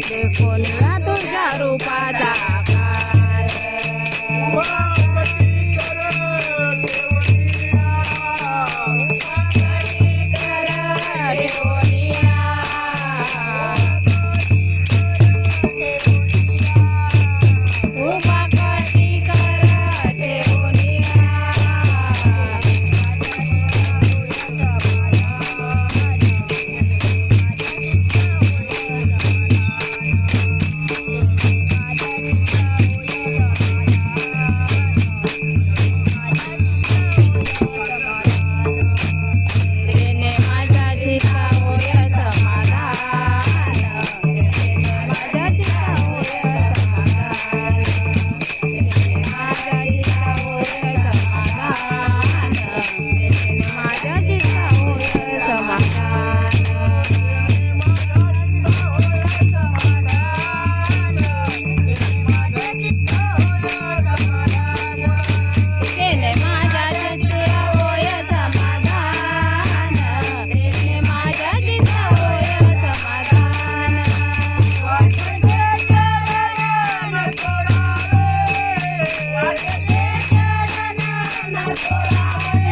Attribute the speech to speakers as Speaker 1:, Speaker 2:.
Speaker 1: कोल्हा तुझ्या रूपाचा आकार Thank you.